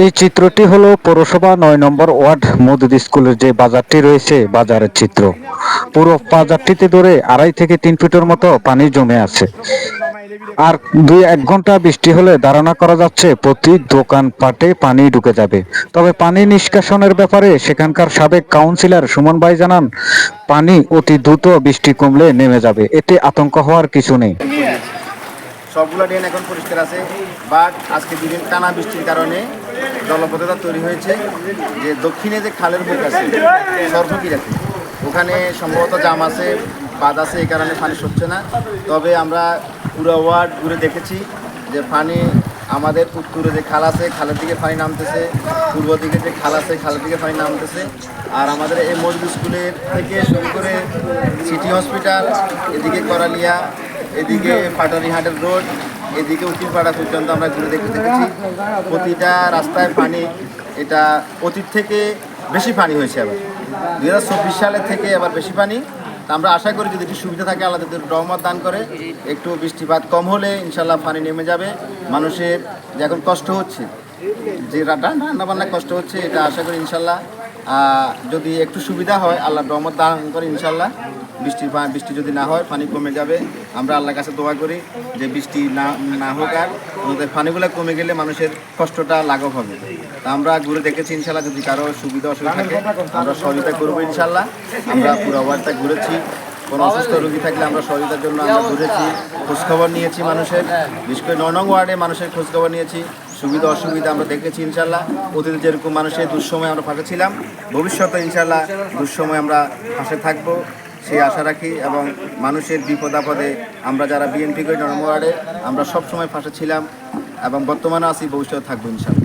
এই চিত্রটি হলো পৌরসভা নয় নম্বর ওয়ার্ড মজুদ স্কুলের যে বাজারটি রয়েছে, বাজারের চিত্র। পুরো বাজারটিতে ধরে আড়াই থেকে তিন ফিটের মতো পানি জমে আছে। আর দুই এক ঘণ্টা বৃষ্টি হলে ধারণা করা যাচ্ছে প্রতি দোকানপাটে পানি ঢুকে যাবে। তবে পানি নিষ্কাশনের ব্যাপারে সেখানকার সাবেক কাউন্সিলর সুমন ভাই জানান, পানি অতি দ্রুত বৃষ্টি কমলে নেমে যাবে। এতে আতঙ্ক হওয়ার কিছু নেই। সবগুলো ড্রেন এখন পরিষ্কার আছে, বাট আজকে দুদিন টানা বৃষ্টির কারণে জলপথতা তৈরি হয়েছে যে দক্ষিণে যে খালের বুক আছে সর্বকিরাতে ওখানে সম্ভবত জাম আছে বাদ আছে, এই কারণে পানি সরছে না। তবে আমরা পুরো ওয়ার্ড ঘুরে দেখেছি যে পানি আমাদের উত্তরে যে খাল আছে, খালের দিকে পানি নামতেছে, পূর্ব দিকে যে খাল আছে, খালের দিকে পানি নামতেছে। আর আমাদের এই মজুদ স্কুলের থেকে শুরু করে সিটি হসপিটাল, এদিকে করালিয়া, এদিকে পাটারিহাটের রোড এদিকে উকিলপাড়া পর্যন্ত আমরা ঘুরে দেখতে দেখেছি। প্রতিটা রাস্তায় পানি, এটা অতীত থেকে বেশি পানি হয়েছে আবার। দুই হাজার চব্বিশ সালের থেকে আবার বেশি পানি। আমরা আশা করি যদি একটু সুবিধা থাকে, আল্লাহ তাদের রহমত দান করে। একটু বৃষ্টিপাত কম হলে ইনশাল্লাহ পানি নেমে যাবে। মানুষের যে এখন কষ্ট হচ্ছে, যে রান্না বান্না কষ্ট হচ্ছে, এটা আশা করি ইনশাল্লাহ যদি একটু সুবিধা হয়, আল্লাহ রহমত দান করে ইনশাল্লাহ বৃষ্টি বৃষ্টি যদি না হয়, পানি কমে যাবে। আমরা আল্লাহর কাছে দোয়া করি যে বৃষ্টি না না হোক আর আমাদের পানিগুলো কমে গেলে মানুষের কষ্টটা লাঘব হবে। তা আমরা ঘুরে দেখেছি ইনশাল্লাহ যদি কারও সুবিধা অসুবিধা থাকে, আমরা সহযোগিতা করব ইনশাল্লাহ আমরা পুরো ঘুরেছি। কোনো অসুস্থ রোগী থাকলে আমরা সহযোগিতার জন্য আমরা ঘুরেছি খোঁজখবর নিয়েছি মানুষের। বিশেষ করে নয় নং ওয়ার্ডে মানুষের খোঁজখবর নিয়েছি। সুবিধা, অসুবিধা আমরা দেখেছি, ইনশাল্লাহ। অতীতে যেরকম মানুষের দুঃসময় আমরা পাশে ছিলাম, ভবিষ্যতে ইনশাল্লাহ দুঃসময় আমরা পাশে থাকব, সেই আশা রাখি। এবং মানুষের বিপদ আপদে আমরা যারা বিএনপি করি নয় নং ওয়ার্ডে, আমরা সবসময় পাশে ছিলাম এবং বর্তমানে আছি, ভবিষ্যতে থাকব ইনশাল্লাহ।